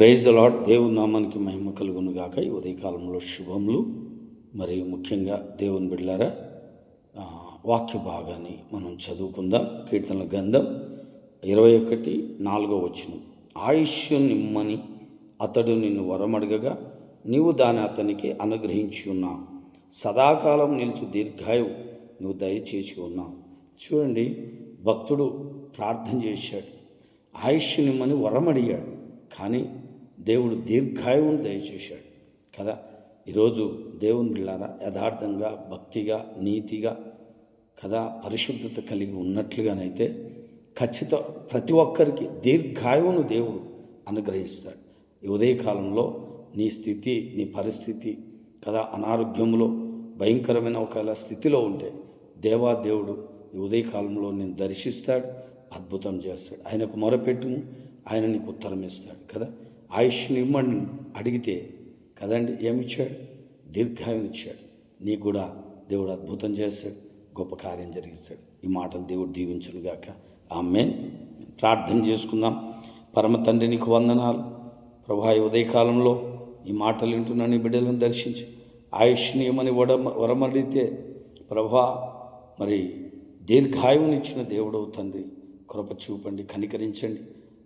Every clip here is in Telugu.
ప్రైజ్ లాడ్ దేవుని నామానికి మహిమ కలుగును గాక. ఈ ఉదయకాలంలో శుభములు. మరియు ముఖ్యంగా దేవుని బిడ్డారా వాక్య భాగాన్ని మనం చదువుకుందాం. కీర్తనల గంధం ఇరవై ఒకటి నాలుగో వచ్చిన ఆయుష్ నిమ్మని అతడు నిన్ను వరమడగగా నీవు దాన్ని అతనికి అనుగ్రహించి ఉన్నావు. సదాకాలం నిలుచు దీర్ఘాయువు నువ్వు దయచేసి ఉన్నావు. చూడండి భక్తుడు ప్రార్థన చేశాడు. ఆయుష్ నిమ్మని వరం అడిగాడు కానీ దేవుడు దీర్ఘాయువును దయచేశాడు. కదా? ఈరోజు దేవుని బిళ్ళారా యథార్థంగా భక్తిగా నీతిగా కదా? పరిశుద్ధత కలిగి ఉన్నట్లుగానైతే ఖచ్చిత ప్రతి ఒక్కరికి దీర్ఘాయువును దేవుడు అనుగ్రహిస్తాడు. ఈ ఉదయకాలంలో నీ స్థితి నీ పరిస్థితి కదా? అనారోగ్యంలో భయంకరమైన ఒకవేళ స్థితిలో ఉంటే దేవా దేవుడు ఈ ఉదయకాలంలో నేను దర్శిస్తాడు అద్భుతం చేస్తాడు. ఆయనకు మొరపెట్టుము ఆయన నీకు ఉత్తరం ఇస్తాడు కదా? ఆయుష్ని ఇమ్మని అడిగితే కదండి ఏమిచ్చాడు? దీర్ఘాయుని ఇచ్చాడు. నీకు కూడా దేవుడు అద్భుతం చేస్తాడు గొప్ప కార్యం జరిగిస్తాడు. ఈ మాటలు దేవుడు దీవించునుగాక ఆమె ప్రార్థన చేసుకుందాం. పరమ తండ్రి నీకు వందనాలు. ప్రభా ఉదయకాలంలో ఈ మాటలు వింటున్న నీ బిడ్డలను దర్శించి ఆయుష్ని ఏమని వడ వరమడితే ప్రభా మరి దీర్ఘాయువునిచ్చిన దేవుడవు తండ్రి. కృప చూపండి కనికరించండి.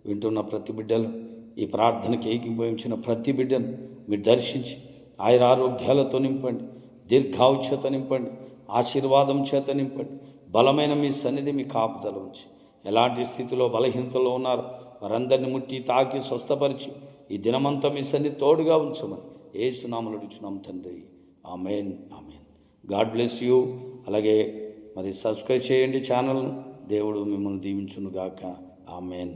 వింటున్న ప్రతి బిడ్డలు ఈ ప్రార్థనకి ఏకీభవించిన ప్రతి బిడ్డను మీరు దర్శించి ఆయన ఆరోగ్యాలతో నింపండి దీర్ఘాయు చేత నింపండి ఆశీర్వాదం చేత నింపండి బలమైన మీ సన్నిధి మీ కాపుదల ఉంచి. ఎలాంటి స్థితిలో బలహీనతలో ఉన్నారు వారందరిని ముట్టి తాకి స్వస్థపరిచి ఈ దినమంతా మీ సన్నిధి తోడుగా ఉంచమని ఏ సునామలు ఇచ్చున్నాం తండ్రి. Amen amen. God bless you. అలాగే మరి సబ్స్క్రైబ్ చేయండి ఛానల్ దేవుడు మిమ్మల్ని దీవించునుగాక. ఆమెన్